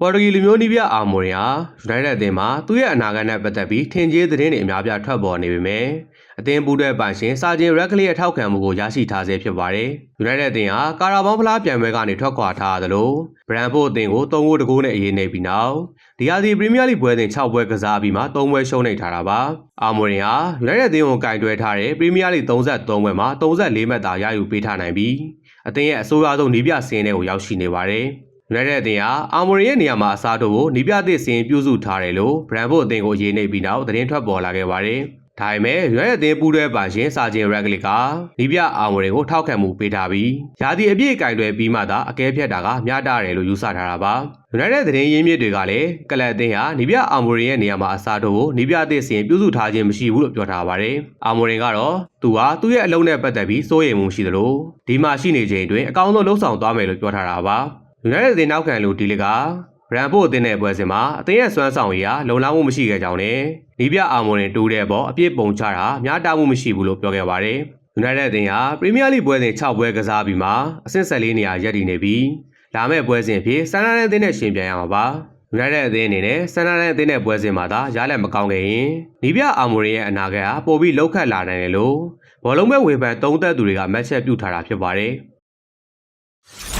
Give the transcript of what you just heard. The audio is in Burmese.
ပေါ်တူဂီလူမျိုးနီးပြအာမိုရင်ဟာယူနိုက်တက်အသင်းမှာသူ့ရဲ့အနာဂတ်နဲ့ပတ်သက်ပြီးထင်ကြီးသတင်းတွေအများပြားထွက်ပေါ်နေပေမဲ့အသင်းပူးတဲ့ပိုင်ရှင်စာဂျင်ရက်ကလေးရဲ့ထောက်ခံမှုကိုရရှိထားဆဲဖြစ်ပါတယ်။ယူနိုက်တက်အသင်းဟာကာရာဘောင်းဖလားပြိုင်ပွဲကနေထွက်ခွာထားရသလိုဘရန်ဖို့အသင်းကို3ဂိုးတကိုးနဲ့အရေးနေပြီးနောက်ဒီဟာဒီပရီးမီးယားလိပွဲစဉ်6ပွဲကစားပြီးမှ3ပွဲရှုံးနေထားတာပါ။အာမိုရင်ဟာယူနိုက်တက်အသင်းကိုကင်တွယ်ထားတဲ့ပရီးမီးယားလိ33ပွဲမှာ34မှတ်သာရယူပေးထားနိုင်ပြီးအသင်းရဲ့အဆိုးအဆုံးနီးပြစင်းတွေကိုရောက်ရှိနေပါတယ်။ ယူနိုက်တက်အသင်းဟာအာမိုရီရဲ့နေရာမှာအစားထိုးဖို့နီးပြသစ်စင်ပြုစုထားတယ်လို့ဘရန်ဖို့အသင်းကိုရေးနေပြီးနောက်သတင်းထွက်ပေါ်လာခဲ့ပါတယ်။ဒါပေမဲ့ယူနိုက်တက်အသင်းပူးတွဲပါရှင်စာဂျင်ရက်ကလစ်ကနီးပြအာမိုရီကိုထောက်ခံမှုပေးထားပြီးယာတီအပြည့်ကင်တွယ်ပြီးမှသာအကဲဖြတ်တာကမျှတတယ်လို့ယူဆထားတာပါ။ယူနိုက်တက်သတင်းရင်းမြစ်တွေကလည်းကလပ်အသင်းဟာနီးပြအာမိုရီရဲ့နေရာမှာအစားထိုးဖို့နီးပြသစ်စင်ပြုစုထားခြင်းမရှိဘူးလို့ပြောထားပါတယ်။အာမိုရီကတော့သူဟာသူ့ရဲ့အလုံးနဲ့ပတ်သက်ပြီးစိုးရိမ်မှုရှိသလိုဒီမှာရှိနေချိန်အတွင်းအကောင်းဆုံးလှုပ်ဆောင်သွားမယ်လို့ပြောထားတာပါ။ ယူနိုက်တက်အသင်းနောက်ခံလူဒီလီကဗရန်ဖို့အသင်းရဲ့ပွဲစဉ်မှာအသင်းရဲ့စွမ်းဆောင်ရည်ဟာလုံလောက်မှုမရှိခဲ့ကြောင်းနဲ့နီးပြအာမွန်ရင်တူးတဲ့အပေါ်အပြစ်ပုံချတာများတာမှုမရှိဘူးလို့ပြောခဲ့ပါတယ်။ယူနိုက်တက်အသင်းဟာပရီးမီးယားလိပွဲစဉ်6ပွဲကစားပြီးမှအဆင့်14နေရာရပ်တည်နေပြီးလာမယ့်ပွဲစဉ်အဖြစ်ဆန်နာတဲ့အသင်းနဲ့ရှင်ပြိုင်ရမှာပါ။ယူနိုက်တက်အသင်းအနေနဲ့ဆန်နာတဲ့အသင်းနဲ့ပွဲစဉ်မှာသာရလက်မကောင်းခဲ့ရင်နီးပြအာမွန်ရဲ့အနာဂတ်ဟာပိုပြီးလောက်ခတ်လာနိုင်တယ်လို့ဘောလုံးမဲ့ဝေဖန်သုံးသက်သူတွေကမက်ချက်ပြုထားတာဖြစ်ပါတယ်။